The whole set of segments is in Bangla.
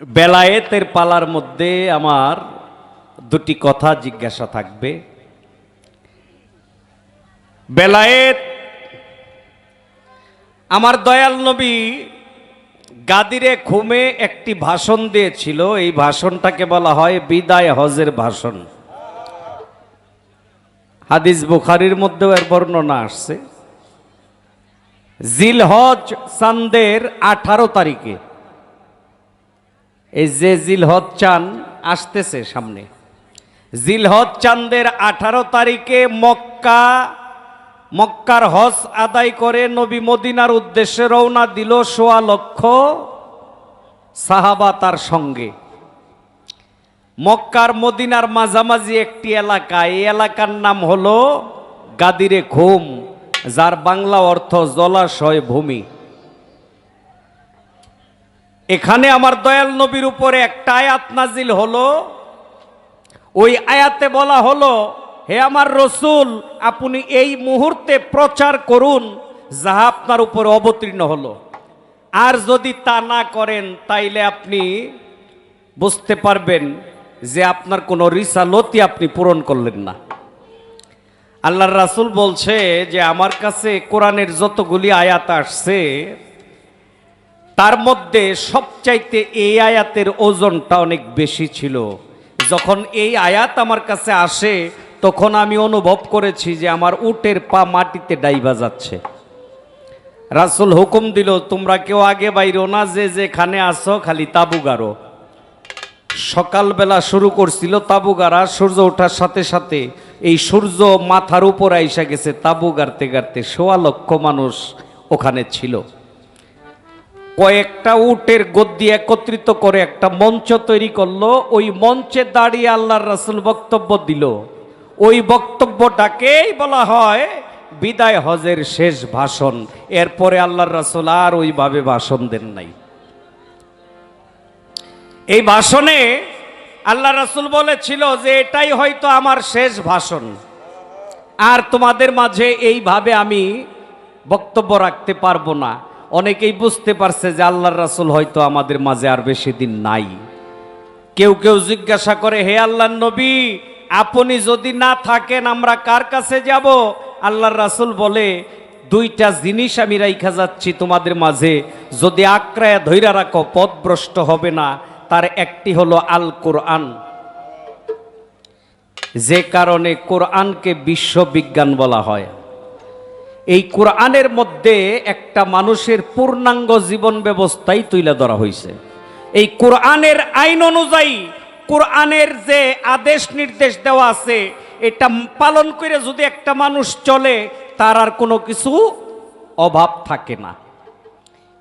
বেলায়েতের পালার মধ্যে আমার দুটি কথা জিজ্ঞাসা থাকবে। বেলায়েত, আমার দয়াল নবী গাদিরে ঘুমে একটি ভাষণ দিয়েছিল, এই ভাষণটাকে বলা হয় বিদায় হজের ভাষণ। হাদিস বুখারির মধ্যেও এর বর্ণনা আসছে। জিলহজ চান্দের আঠারো তারিখে এই যে জিলহজ চান আসতেছে সামনে, জিলহজ চান্দের আঠারো তারিখে মক্কা, মক্কার হজ আদায় করে নবী মদিনার উদ্দেশ্যে রওনা দিল সোয়া লক্ষ সাহাবা তার সঙ্গে। মক্কার মদিনার মাঝামাঝি একটি এলাকা, এই এলাকার নাম হলো গাদিরে ঘুম, যার বাংলা অর্থ জলাশয় ভূমি। এখানে আমার দয়াল নবীর উপরে একটা আয়াত নাজিল হলো। ওই আয়াতে বলা হলো, হে আমার রসুল, আপনি এই মুহূর্তে প্রচার করুন যাহা আপনার উপরে অবতীর্ণ হলো। আর যদি তা না করেন, তাইলে আপনি বুঝতে পারবেন যে আপনার কোনো রিসালতি আপনি পূরণ করলেন না। আল্লাহর রাসুল বলছে যে, আমার কাছে কোরআনের যতগুলি আয়াত আসছে তার মধ্যে সবচাইতে এই আয়াতের ওজনটা অনেক বেশি ছিল। যখন এই আয়াত আমার কাছে আসে, তখন আমি অনুভব করেছি যে আমার উটের পা মাটিতে ডাইবা যাচ্ছে। রাসুল হুকুম দিল, তোমরা কেউ আগে বাইরো না, যে যেখানে আসো খালি তাবু গারো। সকালবেলা শুরু করছিল তাবু গাড়া সূর্য ওঠার সাথে সাথে এই সূর্য মাথার উপর আইসা গেছে, তাবু গাড়তে গাড়তে সোয়া লক্ষ মানুষ ওখানে ছিল। কয়েকটা উটের গদ্দি একত্রিত করে একটা মঞ্চ তৈরি করল। ওই মঞ্চে দাঁড়িয়ে আল্লাহর রাসুল বক্তব্য দিল। ওই বক্তব্যটাকেই বলা হয় বিদায় হজের শেষ ভাষণ। এরপরে আল্লাহর রাসুল আর ওইভাবে ভাষণ দেন নাই। এই ভাষণে আল্লাহ রাসুল বলেছিল যে, এটাই হয়তো আমার শেষ ভাষণ। আর তোমাদের মাঝে এইভাবে আমি বক্তব্য রাখতে পারব না। অনেকেই বুঝতে পারছে যে আল্লাহর রাসুল হয়তো আমাদের মাঝে আর বেশি দিন নাই। কেউ কেউ জিজ্ঞাসা করে, হে আল্লাহর নবী, আপনি যদি না থাকেন, আমরা কার কাছে যাব? আল্লাহর রাসুল বলে, দুইটা জিনিস আমি রাইখা যাচ্ছি তোমাদের মাঝে। যদি আক্রায়া ধৈরা রাখো পথভ্রষ্ট হবে না। তার একটি হলো আল কোরআন যে কারণে কোরআনকে বিশ্ববিজ্ঞান বলা হয়। এই কোরআনের মধ্যে একটা মানুষের পূর্ণাঙ্গ জীবন ব্যবস্থাই তুলে ধরা হয়েছে এই কোরআনের আইন অনুযায়ী কোরআনের যে আদেশ নির্দেশ দেওয়া আছে এটা পালন করে যদি একটা মানুষ চলে তার আর কোনো কিছু অভাব থাকে না।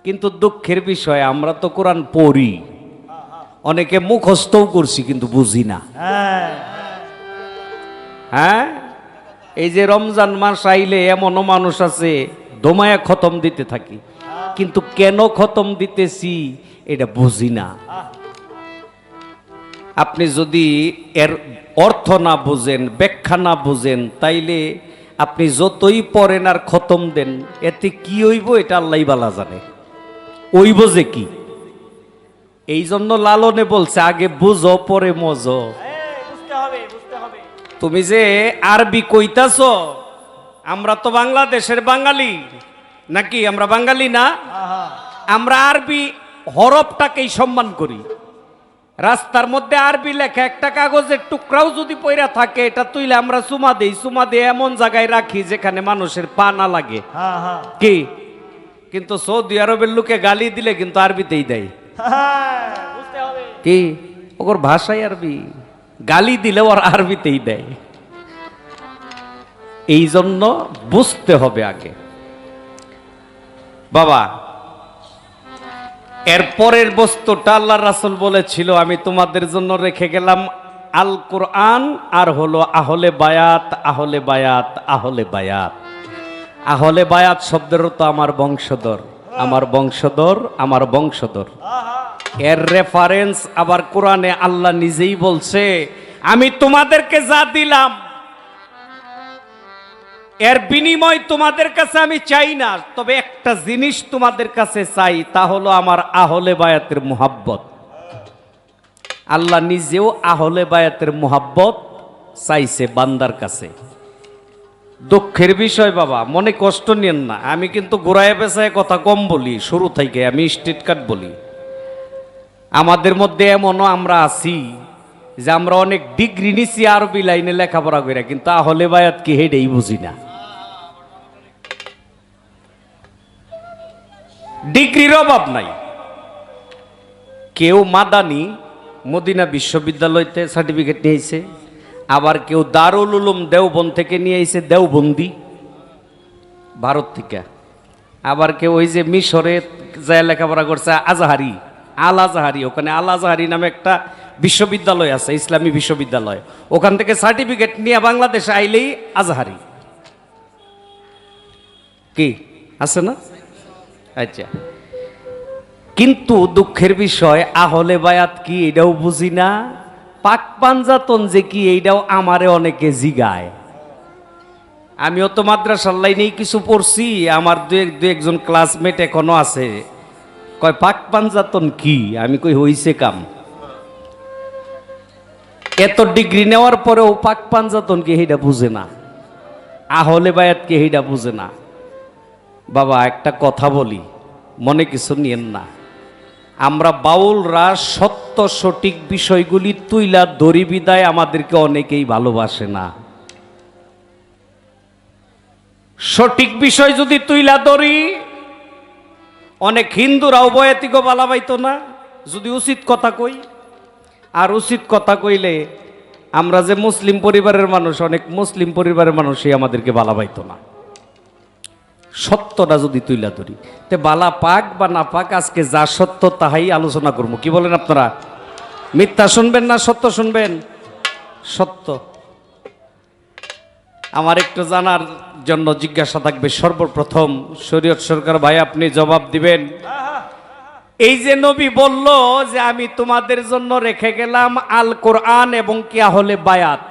কিন্তু দুঃখের বিষয় আমরা তো কোরআন পড়ি। অনেকে মুখস্থও করছি কিন্তু বুঝি না। হ্যাঁ? এই যে রমজান মাস আইলে এমনও মানুষ আছে, দোমায়া খতম দিতে থাকি। কিন্তু কেন খতম দিতেছি এটা বুঝি না। আপনি যদি এর অর্থ না বুঝেন, ব্যাখ্যা না বুঝেন, তাইলে আপনি যতই পড়েন আর খতম দেন, এতে কি হইব এটা আল্লাহ বালা জানে। ওইব যে কি? এই জন্য লালনে বলছে, আগে বুঝো, পরে মজো। তুমি যে আরবি কইতাছ আমরা তো বাংলাদেশের বাঙালি। নাকি আমরা বাঙালি না? আমরা আরবি হরফটাকেই সম্মান করি। রাস্তার মধ্যে আরবি লেখা একটা কাগজের টুকরাও যদি পইরা থাকে এটা তুইলে আমরা চুমা দেই। চুমা দিয়ে এমন জায়গায় রাখি যেখানে মানুষের পা না লাগে। কি? কিন্তু সৌদি আরবের লোকে গালি দিলে কিন্তু আরবিতেই দেয়। হ্যাঁ, কি? ওর ভাষাই আরবি। গালি দিলে ওর আরবিতেই দেয়। এই জন্য বুঝতে হবে আগে। বাবা, এর পরের বস্তুটা আল্লাহ রাসুল বলেছিল, আমি তোমাদের জন্য রেখে গেলাম আল কোরআন আর হলো আহলে বায়াত আহলে বায়াত আহলে বায়াত। আহলে বায়াত শব্দেরও তো আমার বংশধর আমার বংশধর আমার বংশধর। এর রেফারেন্স আবার কোরআনে আল্লাহ নিজেই বলছে, আমি তোমাদেরকে যা দিলাম, এর বিনিময় তোমাদের কাছে আমি চাই না, তবে একটা জিনিস তোমাদের কাছে চাই, তা হলো আমার আহলে বায়াতের মোহাব্বত। আল্লাহ নিজেও আহলে বায়াতের মোহাব্বত চাইছে বান্দার কাছে। দুঃখের বিষয় বাবা, মনে কষ্ট নিয়েন না, আমি কিন্তু গোড়ায় পেশায় কথা কম বলি, শুরু থেকে আমি স্টেট কার্ড বলি। আমাদের মধ্যে এমনও আমরা আছি যে আমরা অনেক ডিগ্রি নিছি আরবি লাইনে লেখাপড়া করে কিন্তু আহলে বায়াত কি হেডেই বুঝি না। ডিগ্রির অভাব নাই। কেউ মাদানি মদিনা বিশ্ববিদ্যালয়তে সার্টিফিকেট নিয়েছে, আবার কেউ দারুল উলুম দেওবন থেকে নিয়ে এসে দেওবন্দি ভারত থেকে। আবার কেউ ওই যে মিশরে যায় লেখাপড়া করছে আজাহারি আল আজাহারি ওখানে আল আজাহারি নামে একটা বিশ্ববিদ্যালয় আছে, ইসলামী বিশ্ববিদ্যালয়। ওখান থেকে সার্টিফিকেট নিয়ে বাংলাদেশে আইলেই আজহারি। কি? আছে না? আচ্ছা। কিন্তু দুঃখের বিষয়, আহলে বায়াত কি এটাও বুঝি না? পাক পাঞ্জাতন যে কি, এইটাও আমারে অনেকে জিগায়। আমিও তো মাদ্রাসার লাইনেই কিছু পড়ছি, আমার দু এক দু একজন ক্লাসমেট এখনও আছে। কয় পাক পাঞ্জাতন কি? আমি কই, হইছে কাম। এত ডিগ্রি নেওয়ার পরেও পাক পাঞ্জাতন কি সেইটা বুঝে না। আহলে বায়াত কি সেইটা বুঝে না। বাবা, একটা কথা বলি, মনে কিছু নিয়েন না। আমরা বাউল বাউলরা সত্য সঠিক বিষয়গুলি তুইলা দড়ি বিদায় আমাদেরকে অনেকেই ভালোবাসে না। সঠিক বিষয় যদি তুইলা দড়ি অনেক হিন্দুরাও বয়াতিকে বালা পাইতো না। যদি উচিত কথা কই, আর উচিত কথা কইলে আমরা যে মুসলিম পরিবারের মানুষ, অনেক মুসলিম পরিবারের মানুষই আমাদেরকে বালা পাইতো না। সত্যটা যদি তুইলা ধরি, তে বালা পাক বা না পাক, আজকে যা সত্য তাহাই আলোচনা করব। কি বলেন আপনারা? মিথ্যা শুনবেন না সত্য শুনবেন? সত্য। আমার একটু জানার জন্য জিজ্ঞাসা থাকবে, সর্বপ্রথম শরীয়ত সরকার ভাই আপনি জবাব দিবেন। এই যে নবী বলল যে আমি তোমাদের জন্য রেখে গেলাম আল কোরআন এবং কি আহলে বায়াত।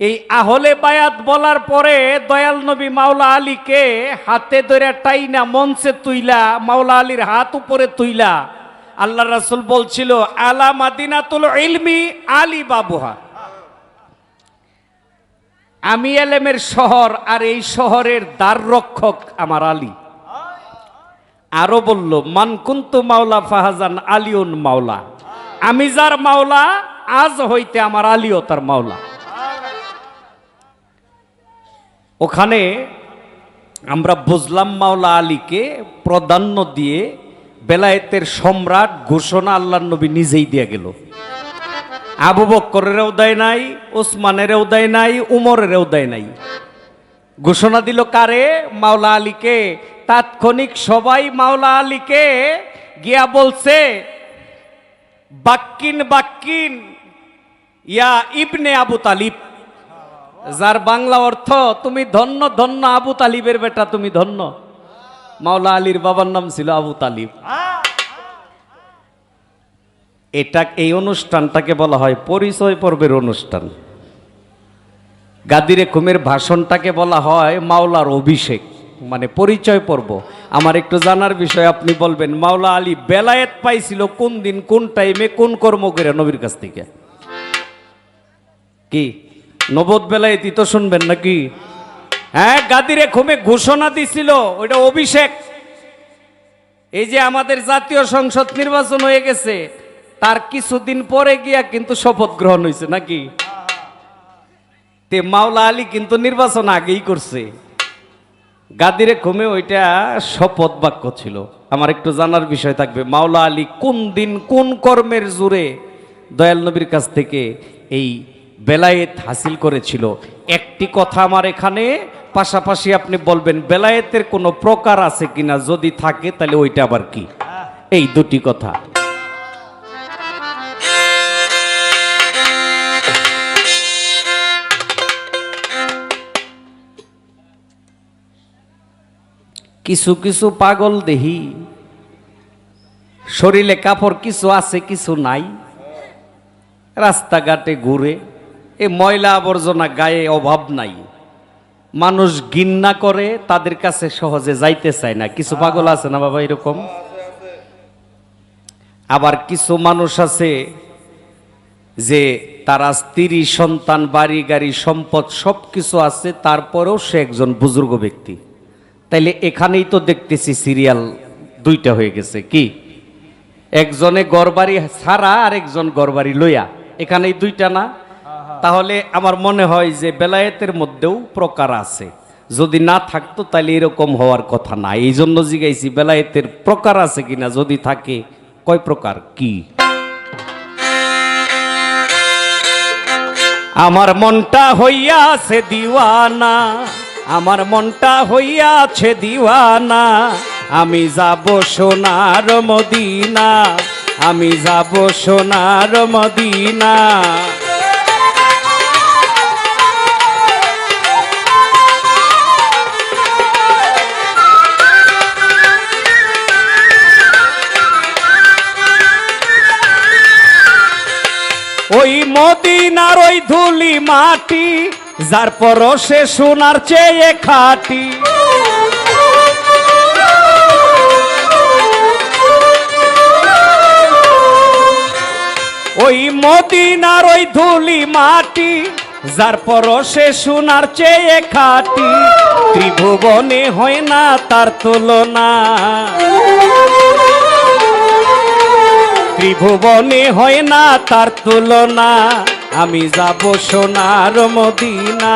এই আহলে বায়াত বলার পরে দয়াল নবী মাওলা আলীকে হাতে ধরে টাইনা মঞ্চে তুইলা, মাওলা আলীর হাত উপরে তুইলা। আল্লাহ রাসুল বলছিল, আলা মাদিনাতুল ইলমি আলী বাবুহা। আমি এলেমের শহর আর এই শহরের দ্বার রক্ষক আমার আলী। আরও বলল মানকুন্তু মাওলা ফাহাজান আলিউন মাওলা। আমি যার মাওলা, আজ হইতে আমার আলীও তার মাওলা। ওখানে আমরা বুঝলাম মাওলা আলীকে প্রাধান্য দিয়ে বেলায়েতের সম্রাট ঘোষণা আল্লাহ নবী নিজেই দিয়ে গেল। আবু বক্করেরও দেয় নাই ওসমানেরও দেয় নাই, উমরেরও দেয় নাই। ঘোষণা দিল কারে? মাওলা আলীকে। তাৎক্ষণিক সবাই মাওলা আলীকে গিয়া বলছে, বাক্কিন বাক্কিন, ইয়া ইবনে আবু তালিব। যার বাংলা অর্থ, তুমি ধন্য ধন্য আবু তালিবের বেটা, তুমি ধন্য। মাওলা আলীর বাবার নাম ছিল আবু তালিব। এটা এই অনুষ্ঠানটাকে বলা হয় পরিচয় পর্বের অনুষ্ঠান। গাদিরে খুমের ভাষণটাকে বলা হয় মাওলার অভিষেক মানে পরিচয় পর্ব। আমার একটু জানার বিষয়, আপনি বলবেন, মাওলা আলী বেলায়েত পাইছিল কোন দিন, কোন টাইমে, কোন কর্ম করে নবীর কাছ থেকে? কি? নবদ বেলায়েতই তো শুনবেন নাকি? হ্যাঁ গাদিরে খুমে ঘোষণা দিছিল, ওইটা অভিষেক। এই যে আমাদের জাতীয় সংসদ নির্বাচন হয়ে গেছে তার কিছুদিন পরে গিয়া কিন্তু শপথ গ্রহণ হয়েছে নাকি? তে মাওলা আলী কিন্তু নির্বাচন আগেই করছে। গাদিরে ঘুমে ওইটা শপথ বাক্য ছিল। আমার একটু জানার বিষয় থাকবে, মাওলা আলী কোন দিন কোন কর্মের জোরে দয়াল নবীর কাছ থেকে এই বেলায়েত হাসিল করেছিল? একটি কথা আমার এখানে, পাশাপাশি আপনি বলবেন, বেলায়েতের কোনো প্রকার আছে কিনা? যদি থাকে তাহলে ওইটা আবার কি? এই দুটি কথা। কিছু কিছু পাগল দেহি। শরীরে কাপড় কিছু আছে, কিছু নাই। রাস্তাঘাটে ঘুরে এ ময়লা আবর্জনা গায়ে অভাব নাই। মানুষ গিন্না করে, তাদের কাছে সহজে যাইতে চায় না। কিছু পাগল আছে না বাবা এরকম? আবার কিছু মানুষ আছে যে তারা স্ত্রী, সন্তান, বাড়ি, গাড়ি, সম্পদ সব কিছু আছে, তারপরেও সে একজন বুজুর্গ ব্যক্তি। তাইলে এখানেই তো দেখতেছি সিরিয়াল দুইটা হয়ে গেছে কি? একজনে গড়বাড়ি ছাড়া আর একজন গড়বাড়ি লইয়া এখানেই দুইটা না? তাহলে আমার মনে হয় যে বেলায়েতের মধ্যেও প্রকার আছে। যদি না থাকতো তাহলে এরকম হওয়ার কথা না। এই জন্য জিগাইছি বেলায়েতের প্রকার আছে কিনা যদি থাকে কয় প্রকার কি? আমার মনটা হইয়া হইয়াছে দিওয়ানা। আমার মনটা হইয়াছে দিওয়ানা। আমি যাব সোনার মদিনা। আমি যাব সোনার মদিনা। ওই মদিনার ওই ধুলি মাটি যার পরশে সোনার চেয়ে খাটি। ওই মদিনার ওই ধুলি মাটি, যার পরশে সোনার চেয়ে খাটি। ত্রিভুবনে হয় না তার তুলনা। ত্রিভুবনে হয় না তার তুলনা। আমি যাব সোনার মদিনা।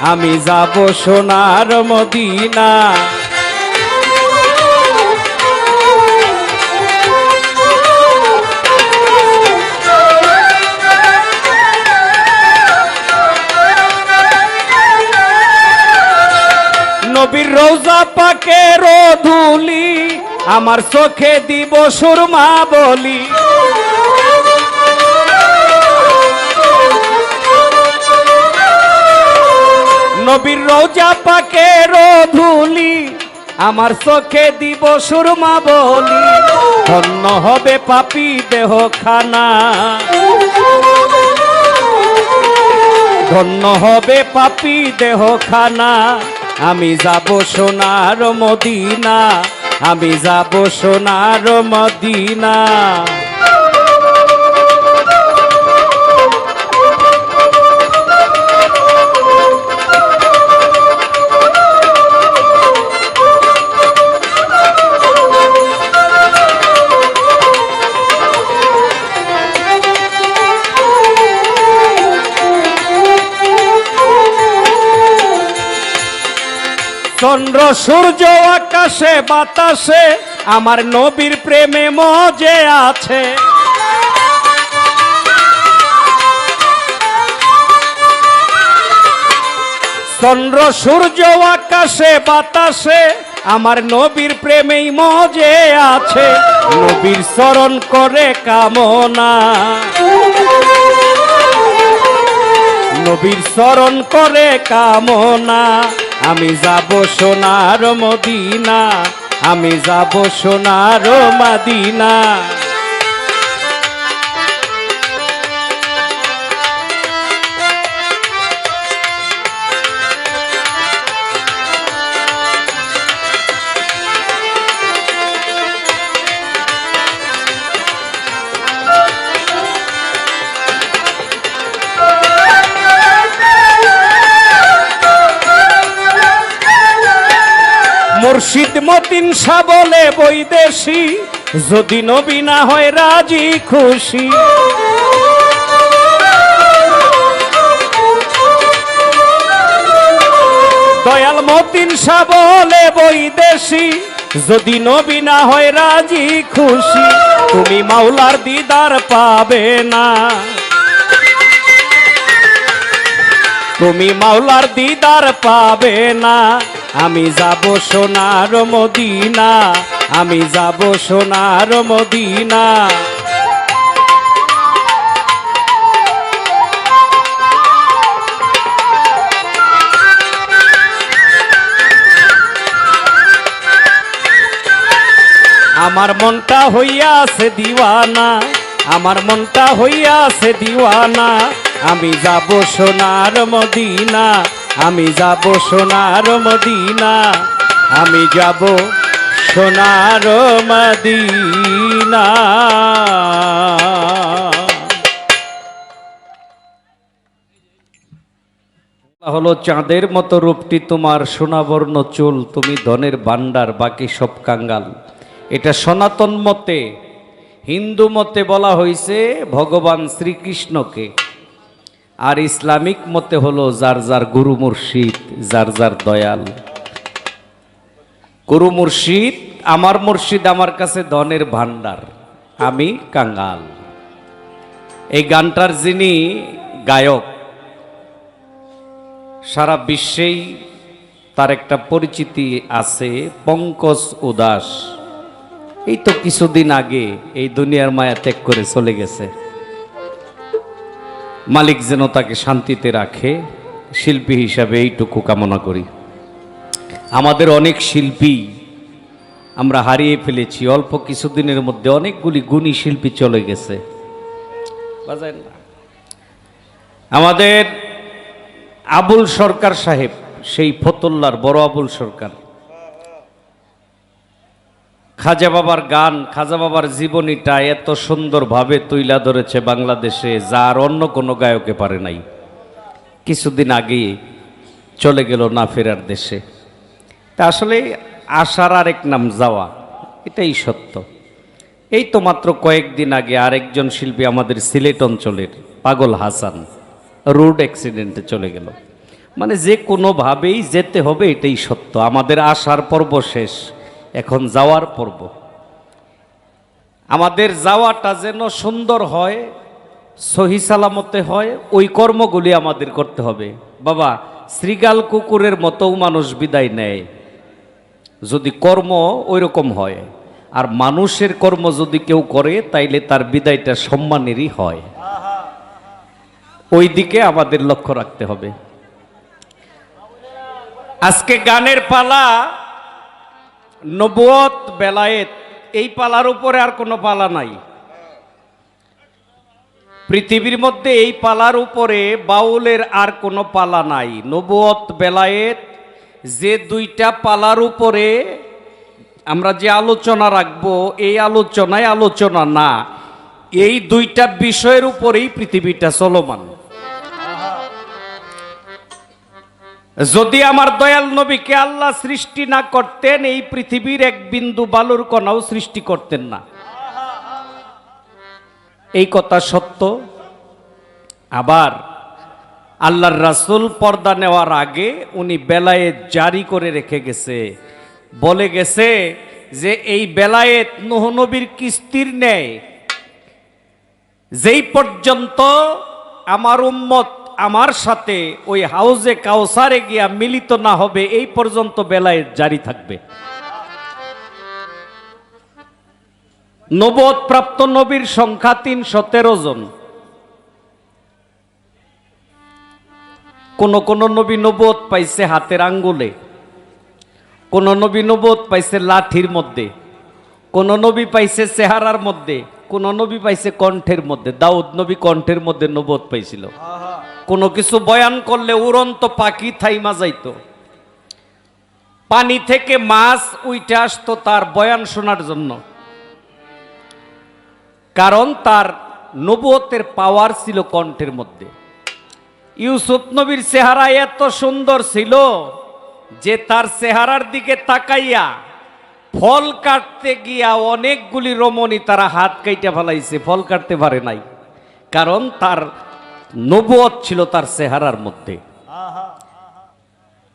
আমি যাব সোনার মদিনা। নবীর রোজা পাকের ধুলি আমার চোখে দিব সুরমা বলি। নবীর রোজা পাকের ধুলি, আমার চোখে দিব সুরমা বলি। ধন্য হবে পাপি দেহ খানা ধন্য হবে পাপি দেহ খানা আমি যাব সোনার মদিনা, আমি যাব সোনার মদিনা। চন্দ্র, সূর্য, আকাশে, বাতাসে আমার নবীর প্রেমে মজে আছে। চন্দ্র, সূর্য, আকাশে, বাতাসে আমার নবীর প্রেমেই মজে আছে। নবীর স্মরণ করে কামনা। নবীর স্মরণ করে কামনা। আমি যাব সোনার মদিনা আমি যাব সোনার মদিনা। মুর্শিদ মতিন শাহ বলে বৈদেশি যদি নবী না হয় রাজি, খুশি। দয়াল মতিন শাহ বলে বৈদেশি যদি নবী না হয় রাজি, খুশি। তুমি মাওলার দিদার পাবে না। তুমি মাওলার দিদার পাবে না। আমি যাব সোনার মদিনা, আমি যাব সোনার মদিনা। আমার মনটা হইয়া আছে দিওয়ানা, আমার মনটা হইয়া আছে দিওয়ানা, আমি যাব সোনার মদিনা। আমি যাব সোনার মদিনা, আমি যাব সোনার মদিনা। হলো চাঁদের মতো রূপটি তোমার সোনাবর্ণ চুল, তুমি ধনের ভাণ্ডার, বাকি সব কাঙ্গাল। এটা সনাতন মতে, হিন্দু মতে বলা হয়েছে ভগবান শ্রীকৃষ্ণকে। আর ইসলামিক মতে হলো যার যার গুরু মুর্শিদ, যার যার দয়াল। গুরু মুর্শিদ, আমার মুর্শিদ আমার কাছে ধনের ভাণ্ডার, আমি কাঙ্গাল। এই গানটার যিনি গায়ক, সারা বিশ্বেই তার একটা পরিচিতি আছে, পঙ্কজ উদাস। এই তো কিছুদিন আগে এই দুনিয়ার মায়া ত্যাগ করে চলে গেছে। মালিক যেন তাকে শান্তিতে রাখে, শিল্পী হিসাবে এইটুকু কামনা করি। আমাদের অনেক শিল্পী আমরা হারিয়ে ফেলেছি, অল্প কিছুদিনের মধ্যে অনেকগুলি গুণী শিল্পী চলে গেছে। আমাদের আবুল সরকার সাহেব, সেই ফতুল্লার বড় আবুল সরকার খাজা বাবার গান, খাজা বাবার জীবনীটা এত সুন্দরভাবে তুইলা ধরেছে বাংলাদেশে, যার অন্য কোনো গায়কে পারে নাই। কিছুদিন আগে চলে গেল না ফেরার দেশে। তা আসলে আসার আরেক নাম যাওয়া, এটাই সত্য। এই তো মাত্র কয়েকদিন আগে আরেকজন শিল্পী আমাদের সিলেট অঞ্চলের, পাগল হাসান, রোড অ্যাক্সিডেন্টে চলে গেল। মানে যে কোনোভাবেই যেতে হবে এটাই সত্য। আমাদের আসার পর্ব শেষ। এখন যাওয়ার পর্ব। আমাদের যাওয়াটা যেন সুন্দর হয়, সহি সালামতে হয়, ওই কর্মগুলি আমাদের করতে হবে। বাবা, শ্রীগাল কুকুরের মতোও মানুষ বিদায় নেয়। যদি কর্ম ওই রকম হয়, আর মানুষের কর্ম যদি কেউ করে, তাইলে তার বিদায়টা সম্মানেরই হয়। ওই দিকে আমাদের লক্ষ্য রাখতে হবে। আজকে গানের পালা নবুয়ত, বেলায়েত, এই পালার উপরে আর কোনো পালা নাই। পৃথিবীর মধ্যে এই পালার উপরে বাউলের আর কোনো পালা নাই। নবুয়ত, বেলায়েত, যে দুইটা পালার উপরে আমরা যে আলোচনা রাখব, এই আলোচনায় আলোচনা না। এই দুইটা বিষয়ের উপরেই পৃথিবীটা চলমান। যদি আমার দয়াল নবীকে আল্লাহ সৃষ্টি না করতেন, এই পৃথিবীর এক বিন্দু বালুর কণাও সৃষ্টি করতেন না। এই কথা সত্য। আবার আল্লাহর রাসূল পর্দা নেওয়ার আগে উনি বেলায়েত জারি করে রেখে গেছে। বলে গেছে যে, এই বেলায়েত নহনবীর কিস্তির নেয় যেই পর্যন্ত আমার উম্মত আমার সাথে ওই হাউজে কাউসারে গিয়া মিলিত না হবে, এই পর্যন্ত বেলায় জারি থাকবে। নবদ প্রাপ্ত নবীর সংখ্যা তিনশো তেরো জন। কোন কোন নবী নবদ পাইছে হাতের আঙ্গুলে, কোন নবী নবদ পাইছে লাঠির মধ্যে, কোন নবী পাইছে চেহারার মধ্যে, কোন নবী পাইছে কণ্ঠের মধ্যে। দাউদ নবী কণ্ঠের মধ্যে নবদ পাইছিল। কোনো কিছু বয়ান করলে উড়ন্ত পাখি থাইমা যাইতো। পানি থেকে মাছ উইটে আসতো তার বয়ান শোনার জন্য। কারণ তার নবুয়তের পাওয়ার ছিল কণ্ঠের মধ্যে। ইউসুফ নবীর চেহারা এত সুন্দর ছিল যে তার চেহারার দিকে তাকাইয়া ফল কাটতে গিয়া অনেকগুলি রমণী তারা হাত কাইটা ফেলাইছে, ফল কাটতে পারে নাই। কারণ তার নবুয়ত ছিল তার চেহারার মধ্যে।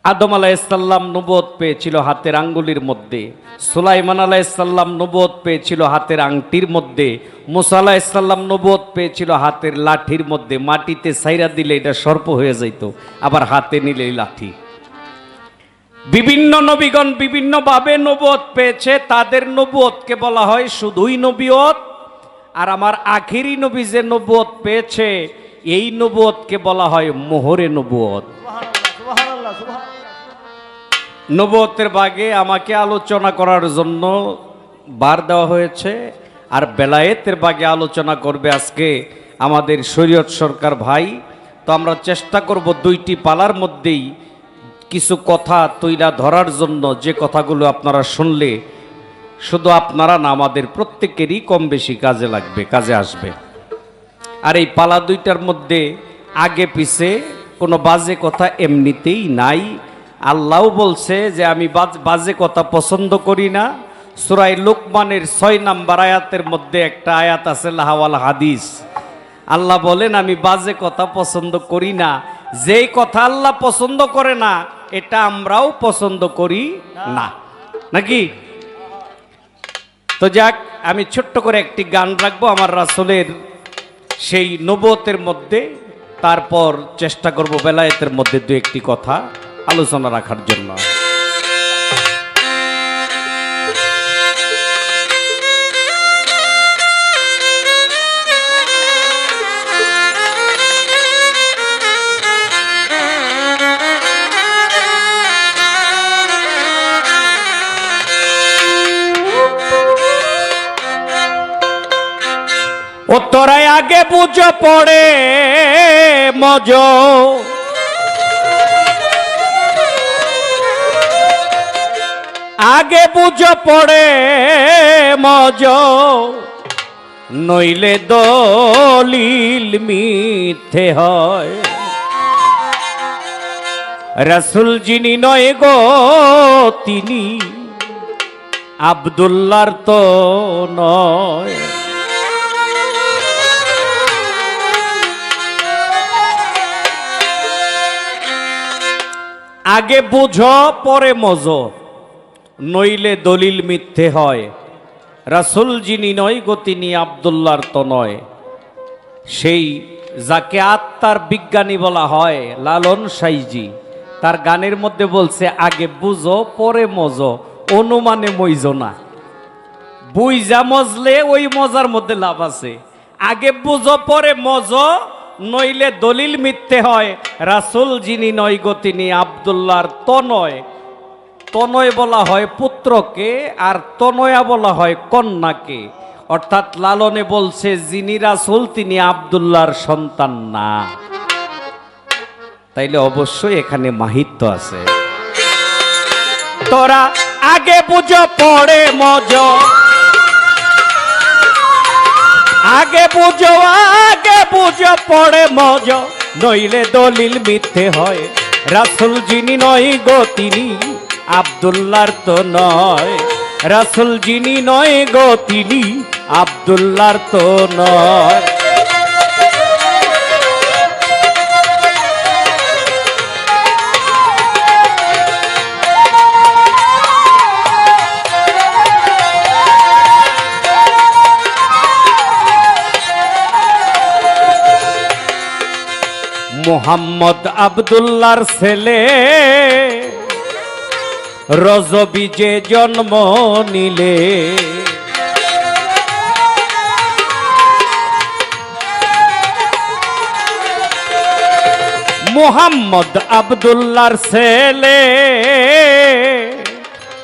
আদম আলাইসাল্লাম নবদ পেয়েছিল হাতের আঙ্গুলির মধ্যে। সুলাইমান আলাইসাল্লাম নবদ পেয়েছিল হাতের আংটির মধ্যে। মুসা আলাইসাল্লাম নবদ পেয়েছিল হাতের লাঠির মধ্যে। মাটিতে সাইরা দিলে এটা সর্প হয়ে যাইত আবার হাতে নিলে লাঠি। বিভিন্ন নবীগণ বিভিন্নভাবে নবদ পেয়েছে। তাদের নবুয়তকে বলা হয় শুধুই নবীয়ত আর আমার আখিরি নবী যে নবুয়ত পেয়েছে এই নবুয়তকে বলা হয় মোহরে নবুয়ত। নবতের বাগে আমাকে আলোচনা করার জন্য বার দেওয়া হয়েছে আর বেলায়েতের বাগে আলোচনা করবে আজকে আমাদের শরীয়ত সরকার ভাই। তো আমরা চেষ্টা করব দুইটি পালার মধ্যেই কিছু কথা তৈলা ধরার জন্য যে কথাগুলো আপনারা শুনলে শুধু আপনারা না আমাদের প্রত্যেকেরই কম বেশি কাজে লাগবে কাজে আসবে। আর এই পালা দুইটার মধ্যে আগে পিছে কোনো বাজে কথা এমনিতেই নাই। আল্লাহ বলছে যে আমি বাজ- কথা পছন্দ করি না। সুরাই লোকমানের ছয় নাম্বার আয়াতের মধ্যে একটা আয়াত আছে, লাহাওয়াল হাদিস। আল্লাহ বলেন, আমি বাজে কথা পছন্দ করি না। যেই কথা আল্লাহ পছন্দ করে না, এটা আমরাও পছন্দ করি না। নাকি? তো যাক, আমি ছোট্ট করে একটি গান রাখব। আমার রাসুলের সেই নবতের মধ্যে তারপর চেষ্টা করব বেলায়েতের মধ্যে দু একটি কথা আলোচনা রাখার জন্য। বুঝো পড়ে মজ। আগে বুঝ পড়ে মজ, নইলে দলিল মিথ্যে হয়। রসুল যিনি নয় গো, তিনি আবদুল্লার তো নয়। আগে বুঝো, পরে মজ। নইলে দলিল মিথ্যে হয়। রাসুল যিনি নয় গো, তিনি আবদুল্লার তো নয়। সেই যাকে আত্মার বিজ্ঞানী বলা হয়, লালন সাইজি, তার গানের মধ্যে বলছে, আগে বুঝো, পরে মজ, অনুমানে মইজ না। বুইজা মজলে ওই মজার মধ্যে লাভ আছে। আগে বুঝো, পরে মজ নইলে দলিল মিথ্যে হয়। রাসুল যিনি নয় গো, তিনি আবদুল্লাহর তনয়। তনয় বলা হয় পুত্রকে আর তনয়া বলা হয় কন্যাকে। অর্থাৎ লালনে বলছে, যিনি রাসুল, তিনি আবদুল্লাহর সন্তান না। তাইলে অবশ্যই এখানে মাহিত্য আছে। তোরা আগে বুঝো পড়ে মজ। আগে বুঝো আগে বুঝো, পড়ে মজ। নইলে দলিল মিথ্যে হয়। রাসুল যিনি নয় গো তিনি আবদুল্লার তো নয়। রাসুল যিনি নয় গো তিনি আবদুল্লার তো নয়। মোহাম্মদ আবদুল্লার ছেলে। রজবীজে জন্ম নিলে। মোহাম্মদ আবদুল্লার ছেলে।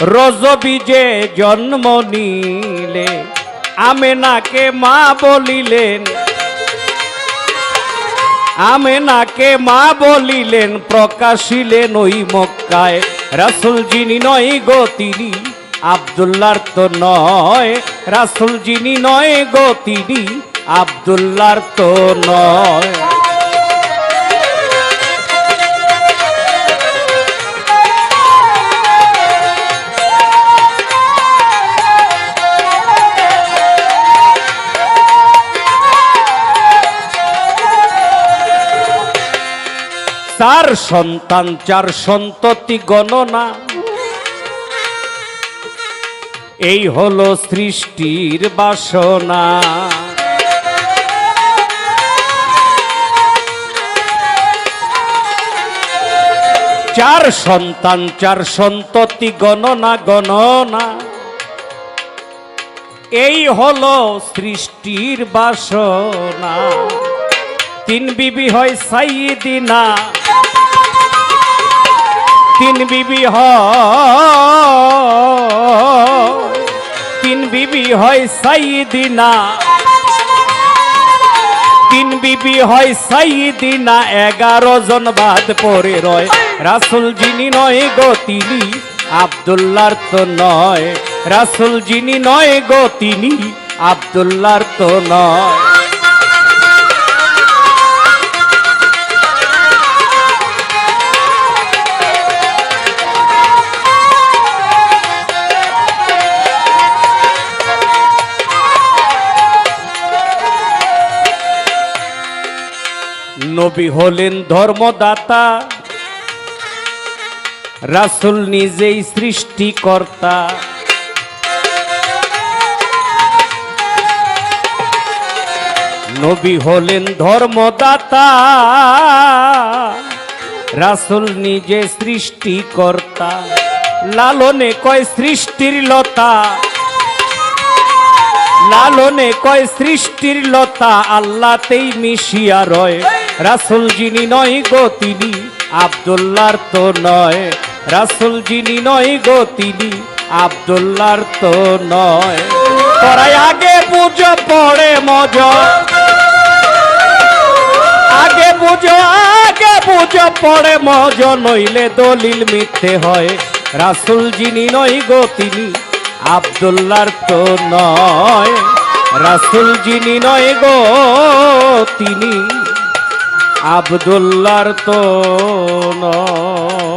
রজবীজে জন্ম নিলে। আমেনাকে মা বলিলেন আমেনাকে মা বলিলেন, প্রকাশিলেন ওই মক্কায়। রাসুল যিনি নয় গো তিনি আবদুল্লার তো নয়। রাসুল যিনি নয় গো তিনি আবদুল্লার তো নয়। চার সন্তান চার সন্ততি গণনা। এই হলো সৃষ্টির বাসনা। চার সন্তান চার সন্ততি গণনা গণনা। এই হলো সৃষ্টির বাসনা। তিন বিবি হয় সাইদিনা। তিন বিবি হয় তিন বিবি হয় সাইদিনা। তিন বিবি হয় সাইদিনা। এগারো জন বাদ পরে রয়। রাসুল যিনি নয় গো তিনি আবদুল্লার তো নয়। রাসুল যিনি নয় গো তিনি আবদুল্লার তো নয়। নবী হলেন ধর্মদাতা। রাসুল নিজেই সৃষ্টিকর্তা। নবী হলেন ধর্মদাতা। রাসুল নিজে সৃষ্টিকর্তা। লালনে কয় সৃষ্টির লতা। লালনে কয় সৃষ্টির লতা। আল্লাতেই মিশিয়া রয়। রাসুল যিনি নয় গো তিনি আবদুল্লার তো নয়। রাসুল যিনি নয় গো তিনি আবদুল্লার তো নয়। পড়াই আগে বুঝো, পড়ে মজ। আগে বুঝো আগে বুঝো, পড়ে মজ, নইলে দলিল মিথ্যে হয়। রাসুল যিনি নয় গো তিনি আবদুল্লার তো নয়। রাসুল যিনি নয় গো তিনি আবদুল্লার তো নয়।